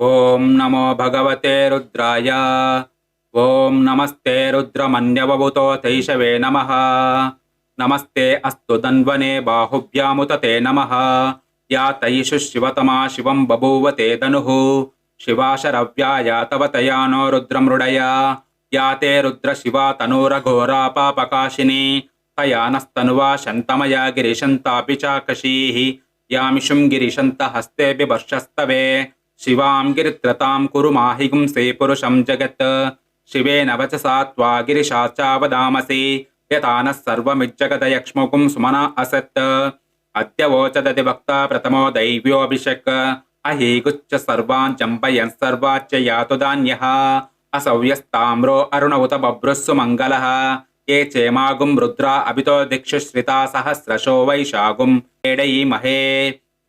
ఓం నమో భగవతే రుద్రాయ. ఓం నమస్తే రుద్రమన్యవభుతో తైషవే నమ. నమస్తే అస్తు దన్వనే బాహుభ్యాముతతే నమ. యా తైషు శివతమా శివం బభూవ తే ధనుః. శివాశరవ్యాయ తవ తయానో రుద్రమృడయ. యా తే రుద్ర శివా తనూరఘోరా పాపకాశిని. తయానస్తనువా శంతమయా గిరిశంతాపి చాకశీ. యామిషుం గిరిశంత హస్తేభి వర్షస్తవే శివాం గిరిత్రతాం కురు మాహిగుంసే పురుషం జగత్ శివేన వచసా త్వా గిరిశాచావదామసి యతానः సర్వమిజ్జగదయక్ష్ముకుం సుమన అసత్ అద్యవోచదతి వక్త ప్రథమో దైవ్యోభిషక్ అహీగుచ్చ సర్వాన్ చంపయన్ సర్వాచ్చ యాతు ధాన్యః అసవ్యస్తామ్రో అరుణ ఉత బభ్రుస్సు మంగళ ఏ చేమాగుం రుద్రా అభితో దిక్షుశ్రితా సహస్రశో వైశాగుం ఏడయీమహే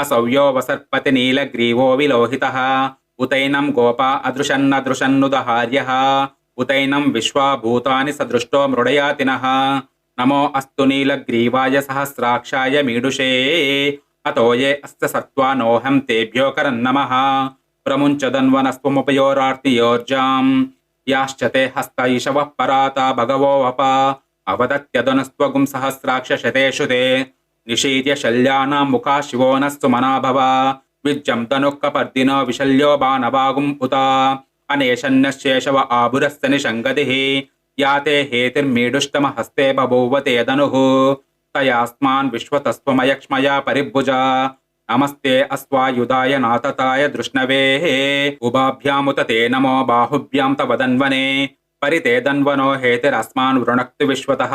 అసవ్యో వసర్పతి నీలగ్రీవో విలోహితः ఉతైనం గోప అదృశన్నదృశన్నుదహార్య ఉతైనం విశ్వాభూతాని సదృష్టో మృడయాతిన నమో అస్తు నీలగ్రీవాయ సహస్రాక్షాయ మీడుషే అతోయే అస్త సత్వానోహం తేభ్యోకరం నమ ప్రముంచదన్వనస్వముపయోరార్తియోర్జాం యాశ్చతే హస్త ఇషవః పరాతా భగవో వప అవదత్యదనస్త్వగుం సహస్రాక్షశతేషు తే నిషీద్య శల్యానాం ముఖా శివో నస్తు మనాభవ విజ్జం తనుఃకపర్దినో విశల్యో బాణవాగుం ఉత అనేషన్నశేషవ ఆభురస్త నిషంగతి యాతే హేతిర్మీడుష్టమ హస్తే బభూవ తే ధనుః తయాస్మాన్ విశ్వతస్వమయక్ష్మయా పరిభుజ నమస్తే అస్వాయుధాయ నాతతాయ దృష్ణవే ఉభాభ్యాముత తే నమో బాహుభ్యాం తవదన్వనే పరితే దన్వనో హేతిరస్మాన్ వృణక్తు విశ్వతః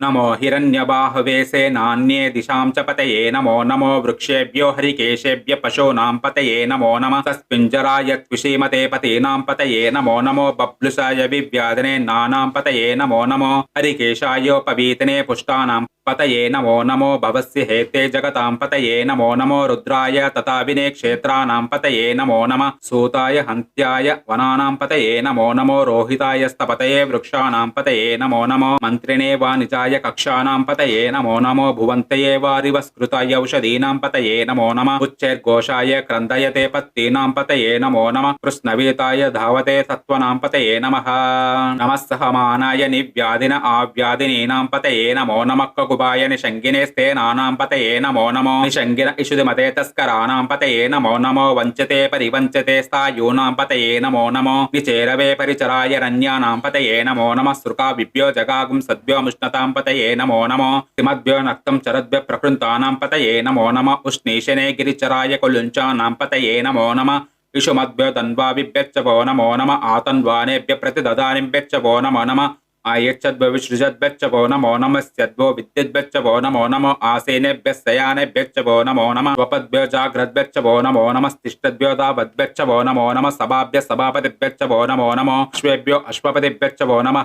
నమో హిరణ్యబాహవే సేనాన్యే దిశాం చ పతయే నమో నమో వృక్షేభ్యో హరికేశేభ్య పశూనాం పతయే నమో నమ తస్మింజరాయ త్విషీమతే పతీనాం పతయే నమో నమో బబ్లుషాయ వివ్యాధనే నానాం పతయే నమో నమో హరికేశాయోపవీతనే పుష్టానాం పతయే నమో నమో భవస్య హేతే జగతాం పతయే నమో నమో రుద్రాయ తథా వినే క్షేత్రానాం పతయే నమో నమ సూతాయ హంత్యాయ వనానాం పతయే నమో నమో రోహితాయ స్తపతయే వృక్షాణాం పతయే నమో నమో మంత్రిణే వాణిజాయ కక్షానాం పతయే నమో నమో భువంతయే వారివస్కృతాయ ఔషధీనాం పతయే నమో నమ ఉచ్చైర్ఘోషాయ క్రందయతే పత్తీనాం పతయే నమో నమ కృష్ణవీతాయ ధావతే సత్వనాం పతయే నమ నమః సహమానాయ నివ్యాధిన ఆవ్యాధినీనాం పతయే నమో నమ కకుబాయ నిషంగినే స్థేనానాం పతయే నమో నమో నిషంగిన ఇషుదిమతే తస్కరాణాం పతయే నమో నమో వంచతే పరివంచతే స్థాయూనాం పతయే నమో నమో నిచేరవే పరిచరాయ రన్యానాం పతయే నమో నమ సృకా విభ్యో జగాగుం సద్భ్యో ముష్ణతాం పతయే నమో నమో హిమద్భ్యో నక్తం చరద్భ్య ప్రకృంతానాం పతయే నమో నమ ఉష్ణీశనే గిరిచరాయ కొలుంచానాం పతయే నమో నమ విషుమద్భ్యో తన్వాభిభ్యచ్చవో నమో నమ ఆతన్వానేభ్య ప్రతిదదానిభ్యచ్చవో నమో నమ ఆయచ్చద్భవిసృజద్భ్యచ్చవో నమో నమస్యద్భో విద్యుద్భ్యచ్చవో నమో నమో ఆసేనేభ్య శయానేభ్యచ్చవో నమో నమ స్వపద్భ్యో జాగ్రద్భ్యచ్చవో నమో నమస్తిష్టద్భ్యో దావద్భ్యచ్చవో నమో నమ సభాభ్య సభాపతిభ్యచ్చవో నమో నమో అశ్వేభ్యో అశ్వపతిభ్యచ్చవో నమ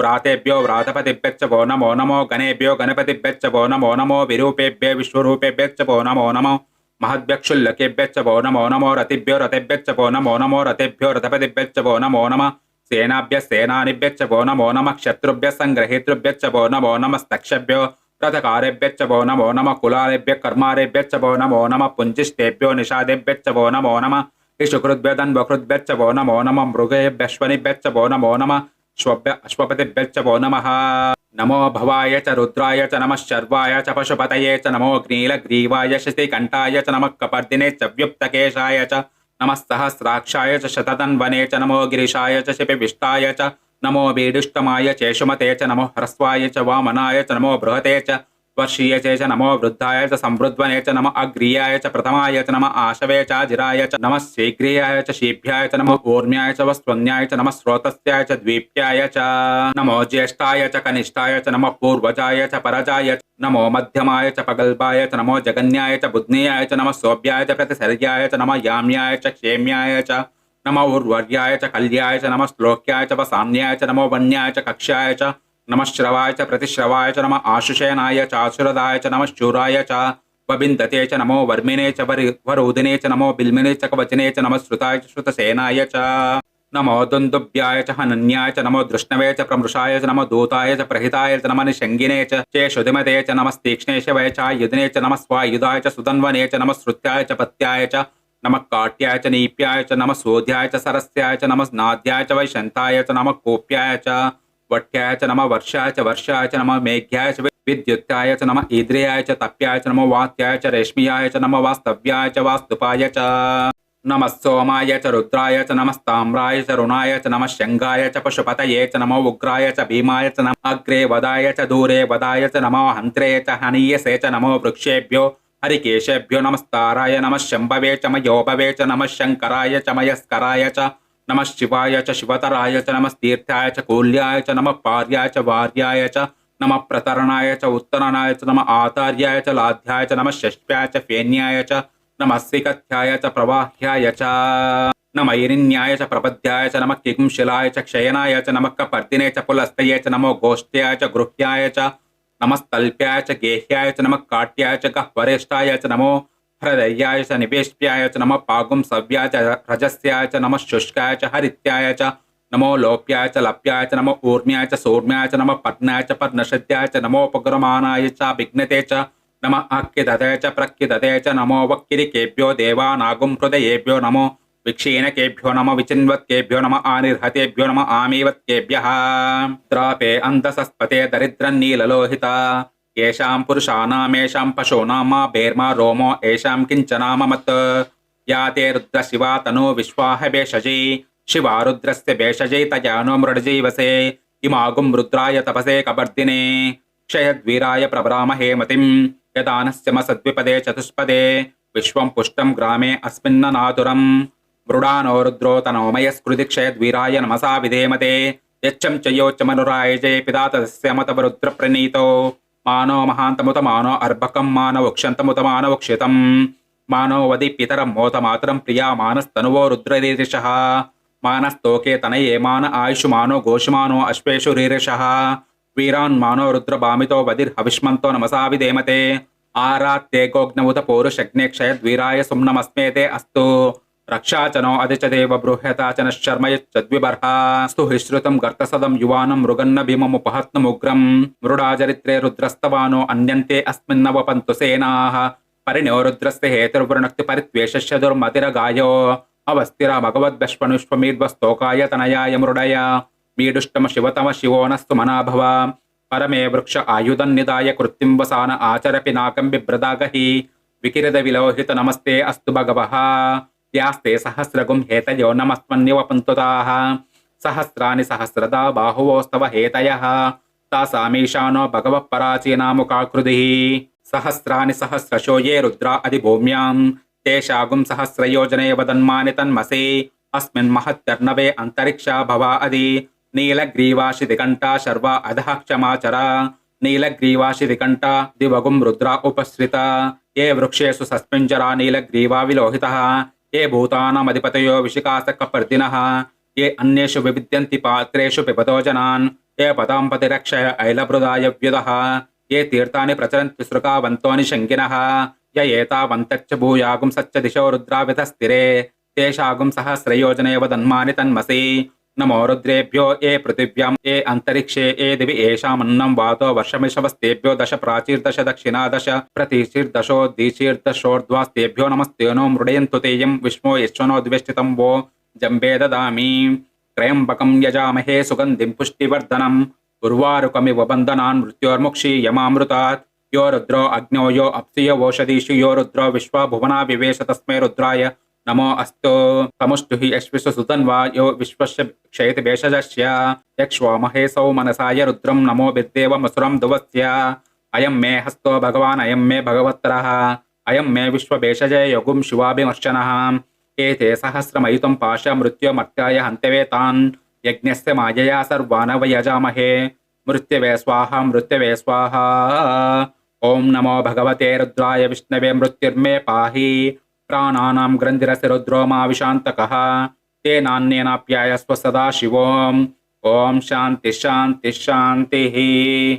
నమ ఆ వ్యాధినేభ్యో వివిద్యంతేభ్యచ్చవో నమో నమ ఉగనాభ్యస్త్రగుం హతిభ్యచ్చవో నమో నమో గృస్తేభ్యో గృస్తపతిభ్యచ్చవో నమో నమో వ్రాతేభ్యో వ్రాతపతిభ్యచ్చవో నమో నమో గణేభ్యో గణపతిభ్యచ్చవో నమో నమో విరూపేభ్య విశ్వరూపేభ్యచ్చవో నమో నమో మహద్భ్యక్షుల్లకేభ్యచ్చవో నమో నమో రతిభ్యో రతిభ్యచ్చవో నమో నమో రథేభ్యో రథపతిభ్యచ్చవో నమో నమ సేనాభ్య సేనానిభ్యచ్చవో నమో నమ క్షత్రుభ్య సంగ్రహేతృభ్యచ్చవో నమో నమస్తక్షభ్యో రథకారేభ్యచ్చవో నమో నమ కులాలేభ్య కర్మారేభ్యచ్చవో నమో నమ పుంజిష్టేభ్యో నిషాదేభ్యచ్చవో నమో నమ ఇషుకృద్భ్యదన్వకృద్భ్యచ్చవో నమో నమ మృగేభ్యశ్వనిభ్యచ్చవో నమో నమ श्वभ्य अश्वपतिभ्यश्च वो नमः नमो भवाय च रुद्राय च नमः शर्वाय च पशुपतये च नमो ग्नीलग्रीवाय शशिकण्ठाय च नमः कपर्दिने च व्युप्तकेशाय च नमः सहस्राक्षाय च शततन्वने च नमो गिरिशाय च शिपिविष्टाय च नमो बीडुष्टमाय चेषुमते च नमो ह्रस्वाय च वामनाय च नमो बृहते च स्पर्शीय च नमो वृद्धाय च संवृद्वने च नम अग्रीयाय च प्रथमाय च नम आशवे च जिराय च नम शीघ्रीयाय च शीभ्याय च नम ऊर्म्याय च वस्वन्याय च नम स्रोतस्याय च द्वीप्याय च नमो ज्येष्ठाय च कनिष्ठाय च नम पूर्वजाय च परजाय च नमो मध्यमाय च पगल्भाय च नमो जगन्याय च बुद्ध्याय च नम सौभ्याय च प्रतिसर्याय च नम याम्याय च क्षेम्याय च नम उर्वर्याय च कल्याय च नम श्लोक्याय च वसाम्याय च नमो वन्याय च कक्षाय च నమశ్రవాయ చ ప్రతిశ్రవాయ చ నమ ఆశుషేనాయ చాసురదాయ చ నమ శూరాయ చ వబిందతే చ నమో వర్మినే చ వరి వరుదినే చ నమో బిల్మినే చ కవచనే చ నమ శ్రుతాయ చ శ్రుతసేనాయ చ నమో దుందుభ్యాయ చ హనన్యాయ చ నమో దృష్ణవే చ ప్రమృషాయ చ నమో దూతాయ చ ప్రహితాయ చ నమ నిషంగినే చ చే శుధిమతే చ నమస్తీక్ష్ణేశవయ చ యుధినే చ నమ స్వాయుధాయ చ సుధన్వనే చ నమ శ్రుత్యాయ చ పత్యాయ చ నమ కాట్యాయ చ నీప్యాయ చ నమ శోధ్యాయ చ సరస్యాయ చ నమ నాద్యాయ చ వైశంతాయ చ నమ కోప్యాయ చ వట్యాయ చ నమ వర్షాయ చ వర్షాయ చ నమ మేఘ్యాయ చ విద్యుత్యాయ చ నమ ఈద్రియాయ చ తప్యాయ చ నమ వాత్యాయ చ రేష్మియాయ చ నమ వాస్తవ్యాయ చ వాస్తుపాయ చ నమ సోమాయ చ రుద్రాయ చ నమస్తామ్రాయ చ రుణాయ చ నమ శంగాయ చ పశుపతయే చ నమ ఉగ్రాయ చ భీమాయ చ నమ అగ్రే వదాయ చ దూరే వదాయ చ నమో హంత్రే చ హనీయసే చ నమో వృక్షేభ్యో హరికేశేభ్యో నమస్తారాయ నమ శంభవే చ మయోభవే చ నమ శంకరాయ చ మయస్కరాయ చ నమ శివాయ చ శివతరాయ చ నమస్తీర్థాయ చ కోల్యాయ చ నమ పార్యాయ చ వార్యాయ చ నమ ప్రతరణాయ చ ఉత్తరణాయ చ నమ ఆతార్యాయ చ లాధ్యాయ చ నమ షష్ప్యాయ చ ఫేన్యాయ చ నమ సికథ్యాయ చ ప్రవాహ్యాయ చ నమ ఇరిన్యాయ చ ప్రపద్యాయ చ నమ కింశిలాయ చ క్షయనాయ చ నమక్క పర్దినే చ పులస్తయ చ నమో గోష్ఠ్యాయ చ గృహ్యాయ చ నమస్తల్ప్యాయ చ గేహ్యాయ చ నమ కాట్యాయ చ గహ్వరేష్టాయ చ నమో హృదయాయ చ నివేష్ప్యాయ చ నమ పాగుం సవ్యాయ చ రజస్యాయ చ నమ శుష్కాయ చ హరిత్యాయ చ నమో లోప్యాయ చ లప్యాయ చ నమ ఊర్మ్యాయ చ సూర్మ్యాయ చ నమ పర్ణాయ చ పర్ణషద్యాయ చ నమోపగ్రమానాయ చ విఘ్నతే చ నమ అక్కిదతే చ ప్రక్కిదతే చ నమో వక్కిరికేభ్యో దేవానాగుం హృదయేభ్యో నమో విక్షీణకేభ్యో నమ విచిన్వత్కేభ్యో నమ ఆనిర్హతేభ్యో నమ ఆమీవత్కేభ్య ద్రాపే అంధసస్పతే దరిద్రన్నీలలోహిత ఏషాం పురుషానామేషాం పశూనాం మా భేర్మా రోమో ఏషాం కించనామమత్ యాతే రుద్ర శివా తనో విశ్వాహ భేషజీ శివా రుద్రస్య భేషజై తయానో మృడజీవసే ఇమాగుం రుద్రాయ తపసే కబర్దినే క్షయద్వీరాయ ప్రభ్రామ హేమతిం యదానస్య మసద్విపదే చతుష్పదే విశ్వం పుష్టం గ్రామే అస్మిన్ననాతురం మృడానో రుద్రో తనోమయస్కృతి క్షయద్వీరాయ నమసా విధేమతే యచ్చం చయోచ్చమనురాయ జయ పితా తస్య మతవరుద్ర ప్రణీతో మానో మహాంతముత మానో అర్భకం మానవ క్షంతముత మానవ క్షితం మానో వది పితరం మోత మాతరం ప్రియా మానస్తనువో రుద్రరీరిష మానస్తోకే తనయే మాన ఆయుషుమానో ఘోషమానో అశ్వేషు రీరిష వీరాన్ మానో రుద్రభామితో వదిర్ హవిష్మంతో నమసా విధేమతే ఆరాత్తే గోగ్నముత పౌరుషగ్నే క్షయద్వీరాయ సుమ్నమస్మేతే అస్తు రక్షాచనో అదిచదేవ బృహ్యతాచన శర్మయచ్చద్విబర్హ స్తు హిశ్రుతం గర్తసదం యువానం మృగన్న భీమముపహత్నముగ్రం మృడాచరిత్రే రుద్రస్తవానో అన్యంతే అస్మిన్నవపంతు సేనాః పరిణో రుద్రస్య హేతుర్వృణక్తి పరిత్వేషస్య దుర్మతిరగాయో అవస్థిర భగవద్భష్మనుష్వమీర్వస్తోకాయ తనయాయ మృడయ మీడుష్టమ శివతమ శివోనస్తు మనాభవ పరమే వృక్ష ఆయుధం నిదాయ కృత్తిం వసాన ఆచర బిభ్రదాగహి వికిరద విలోహిత నమస్తే అస్తు భగవః యాస్తే సహస్రగుం హేతయో నమస్మన్యవపంతుతాః సహస్రాని సహస్రదా బాహువోస్తవ హేతయః తాసామీశానో భగవః పరాచీనాముకాకృతి సహస్రాని సహస్రశో ఏ రుద్రా అది భూమ్యాం తేషాగుం సహస్రయోజనే వదన్మాని తన్మసే అస్మిన్ మహత్యర్ణవే అంతరిక్షా భవా అది నీలగ్రీవాశిదికంఠా శర్వ అధః క్షమాచర నీలగ్రీవాశిదికంఠ దివగుం రుద్రా ఉపశ్రిత ఏ వృక్షేషు సస్మింజరా నీలగ్రీవా విలోహితः ఏ భూతానామధిపతయో విశికాసకపర్దినः ఏ అన్యేషు వివిద్యంతి పాత్రేషు పిబతో జనాన్ ఏ పదాంపతి రక్షయ ఐలభృదాయ వ్యుద ఏ తీర్థాన్ని ప్రచరంతి సృకావంతోని శంకినः య ఏతావంతచ్చ భూయాగుం సచ్చ దిశో రుద్రావిధ స్థిరే తేషాగుం సహస్రయోజనే వదన్మాని తన్మసి నమో రుద్రేభ్యో ఏ పృథివ్యాం ఏ అంతరిక్షే ఏ దివి ఏషామన్నం వాతో వర్షమిషవస్తేభ్యో దశ ప్రాచీర్దశ దక్షిణా దశ ప్రతిశీర్దశో దీశీర్దశోర్ధ్వాస్తేభ్యో నమస్తేనో మృడయంతు తేయం విష్ణో యశ్వనో ద్వేష్టితం वो జంబే దదామి త్రయంబకం యజామహే సుగంధిం పుష్టివర్ధనం ఉర్వారుకమివ బంధనాన్ మృత్యోర్ముక్షీయమామృతాత్ यो रुद्रो अग्नौ यो अप्सिय ओषधीषु यो रुद्रो विश्वा भुवना विवेश तस्मै रुद्राय नमो अस्तु तमुष्टु हि यश्विषु सुतन्वा यो विश्वस्य क्षयति भेषजस्य यक्ष्वामहे सौ मनसाय रुद्रं नमो विद्देवमसुरं दुवस्य अयं मे हस्तो भगवान् अयं मे भगवत्तरः अयं मे विश्वभेषजय योगुं शिवाभिमर्शनः एते सहस्रमयुतं पाश मृत्युमर्त्याय हन्तवे तान् यज्ञस्य मायया सर्वानवयजामहे मृत्यवे स्वाहा मृत्यवे स्वाहा ॐ नमो भगवते रुद्राय विष्णवे मृत्युर्मे पाहि ప్రాణానాం గ్రంథిరసిరుద్రోమా విశాంతక తే నాణ్యేనాప్యాయ స్వసదాశివోం ఓం శాంతి శాంతి శాంతి